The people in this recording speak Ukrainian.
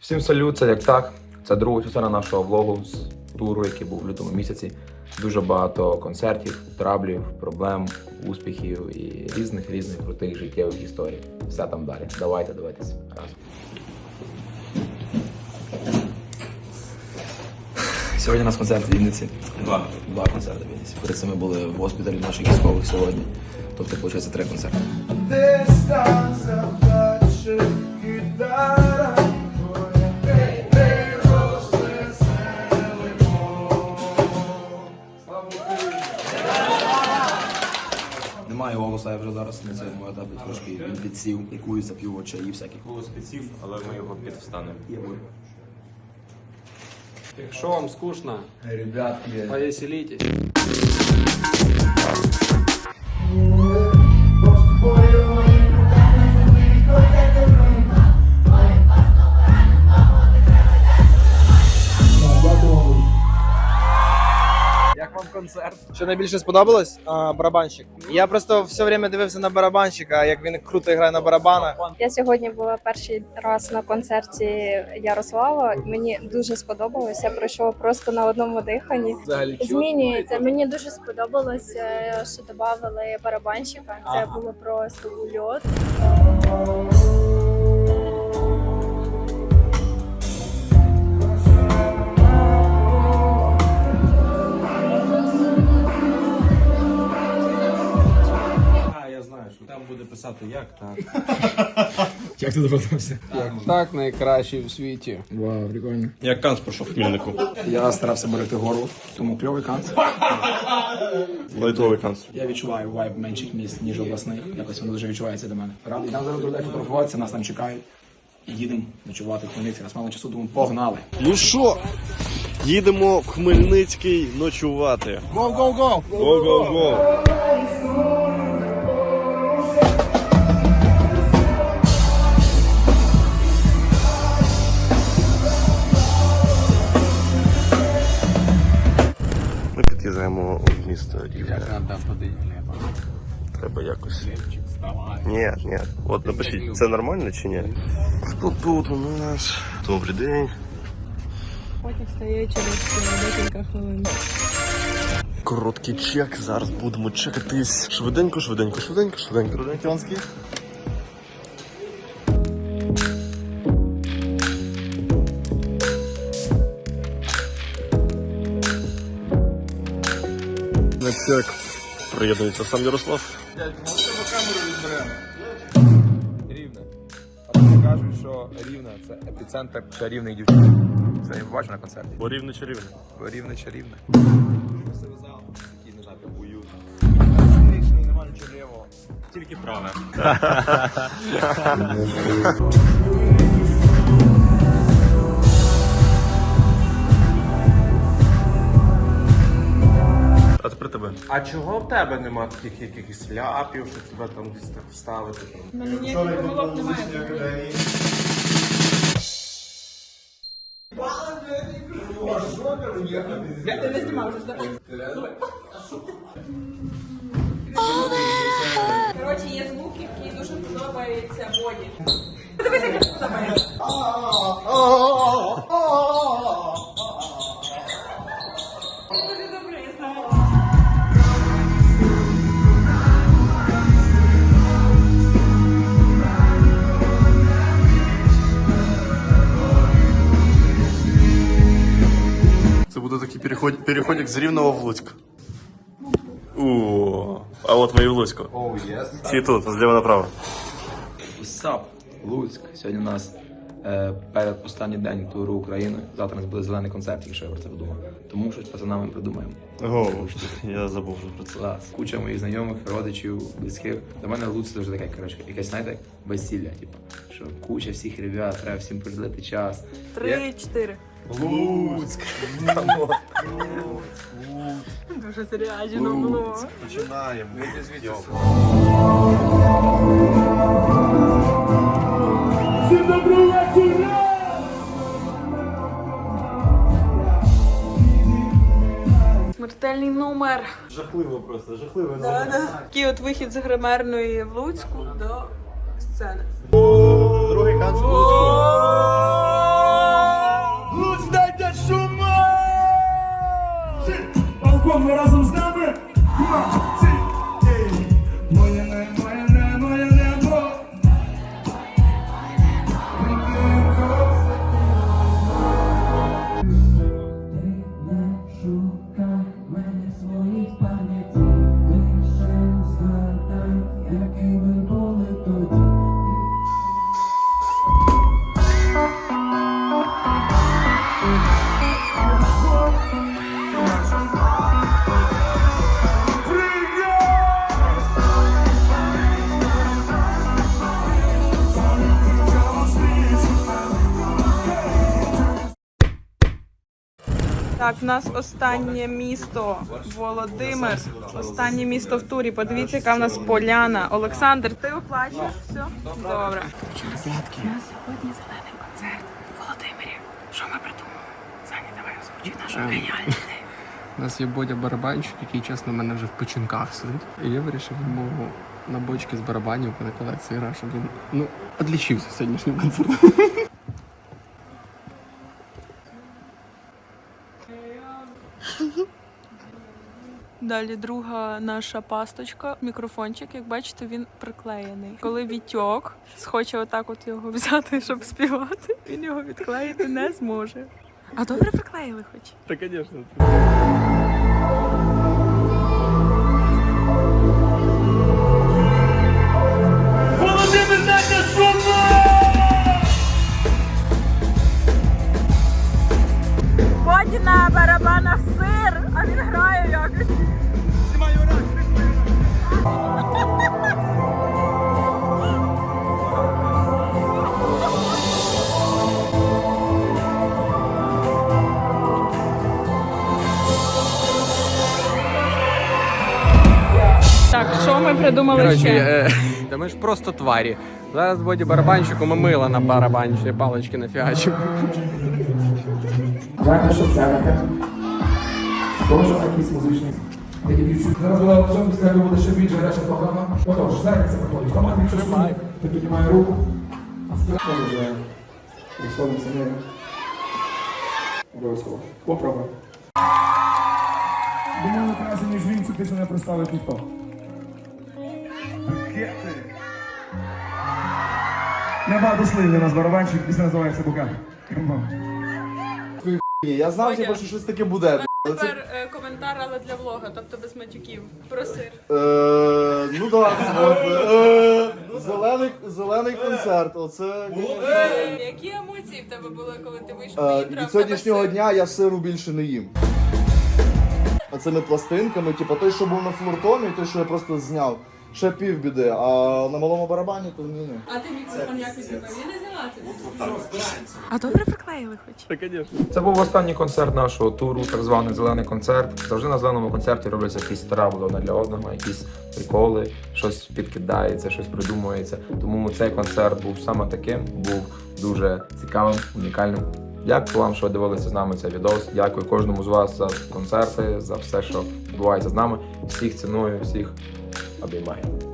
Всім салют, це як так. Це друга частина нашого влогу з туру, який був в лютому місяці. Дуже багато концертів, траблів, проблем, успіхів і різних різних крутих життєвих історій. Все там далі. Давайте дивитись разом. Сьогодні у нас концерт в Вінниці. Два. Два концерти в Вінниці. Перед цим ми були в госпіталі наших військових сьогодні. Тобто, виходить, три концерти. Дистанція плаче, гітара зараз на цьому етапі трошки він підсів, лікується, п'ю чаї всяких. Голос підсів, але ми його підвстанемо. Якщо вам скучно, Ребятки, повеселитесь. Концерт? Що найбільше сподобалось? А, барабанщик. Я просто все время дивився на барабанщика, як він круто грає на барабанах. Я сьогодні була перший раз на концерті Ярослава. Мені дуже сподобалося. Пройшло просто на одному диханні. Взагалі Змінюється. Мені дуже сподобалось, е, що додали барабанщика. Це було просто ульот. Писати як так. як ти догадався? Так найкращий в світі. Вау, прикольно. Як Канц пройшов в Хмільнику. Я старався берегти горло, тому кльовий канц. Лайтовий Канц. Я відчуваю вайб менших міст, ніж обласних. Якось воно дуже відчувається до мене. Правда, нам зараз буде фотографуватися, нас там чекають. Їдемо ночувати в Хмельницький. Нас мало часу, тому погнали. Ну що, їдемо в Хмельницький ночувати. Го-го-го! Го-го-го! Ні, ні. От напишіть, це нормально чи ні? Хто тут у нас? Добрий день. Потім стає через декілька хвилин. Короткий чек. Зараз будемо чекатись. Швиденько, швиденько, швиденько, швиденько. Роденьконський. На чек. Приєднується сам Ярослав. Кажуть, що рівне це епіцентр чарівних дівчат. Це я бачу на концерті. Бо рівне чарівне. Бо Рівне чарівне. Тільки праве. А чого в тебе нема таких якихось ляпів, що тебе там десь так вставити? Там? Коротше, є звук, який дуже подобається Боді. Подивись, як подобається. Це буде такий переход, переходик з Рівного в Луцьк. О, а от ми і в Луцьку. Всі тут, зліва направо. Сап, Луцьк. Сьогодні у нас е, перед останній день туру України. Завтра у нас буде зелений концерт, якщо я про це подумав. Тому щось пацанами придумаємо. О, я забув вже про це. Клас. Куча моїх знайомих, родичів, близьких. Для мене Луцьк вже таке, коротше, якесь, знаєте, безсілля, типу. Що куча всіх ребят, треба всім приділити час. Три, чотири. Луцьк! Дуже заряджено було. Починаємо. Всім добрий вечір! Смертельний номер. Жахливо просто, жахливо. Да, да. Такий от вихід з гримерної в Луцьку до сцени. Другий канц в Луцьку. ми разом з нами. Моє не, моє не, моє небо. Ти не шукай мене своїх пам'яті. Лише згадай, якими були тоді. Так, в нас останнє місто Володимир. Останнє місто в турі. Подивіться, яка в нас поляна. Олександр, ти оплачуєш все? Добре. У нас є Бодя барабанщик, який, чесно, в мене вже в печінках сидить. І я вирішив йому на бочки з барабанів перекладати цей раз, щоб він ну, отлічився сьогоднішнім концертом. Далі друга наша пасточка, мікрофончик. Як бачите, він приклеєний. Коли Вітьок схоче отак от його взяти, щоб співати, він його відклеїти не зможе. А добре приклеїли хоч? Та, звісно. Володимир! Боді на барабанах сир, а він грає якось. Так, що ми придумали Коротше, ще? е, та ми ж просто тварі. Зараз Боді барабанщику ми мила на барабанщі, палички нафігачимо. Знаєте, що це таке? Схоже на якийсь музичний. Зараз була цьому скажу, буде ще більше гаряча програма. Отож, зараз це проходить. Автомат, якщо суне, ти піднімає руку. Страшно вже. Виходимо за нею. Обов'язково. Попробуй. Думаю, краще, ніж він цю пісню не представить ніхто. Букети. Небагато слів у нас барабанщик, пісня називається Букет. On. Я знав, що щось таке буде. Тепер е, коментар, але для влога, тобто без матюків. Про сир. Е, ну так, е, зелений, зелений концерт. Оце Е, Які емоції в тебе були, коли ти вийшов е, і грав? від сьогоднішнього дня я сиру більше не їм. А цими пластинками, типу, той, що був на флуртоні, той, що я просто зняв. Ще півбіди, а на малому барабані то ні ні. А ти мікрофон як відбив? Я не А добре приклеїли хоч? Та, звісно. Це був останній концерт нашого туру, так званий зелений концерт. Завжди на зеленому концерті робляться якісь трабли одне для одного, якісь приколи, щось підкидається, щось придумується. Тому цей концерт був саме таким, був дуже цікавим, унікальним. Дякую вам, що дивилися з нами цей відос. Дякую кожному з вас за концерти, за все, що відбувається з нами. Всіх ціную, всіх I'll be mine.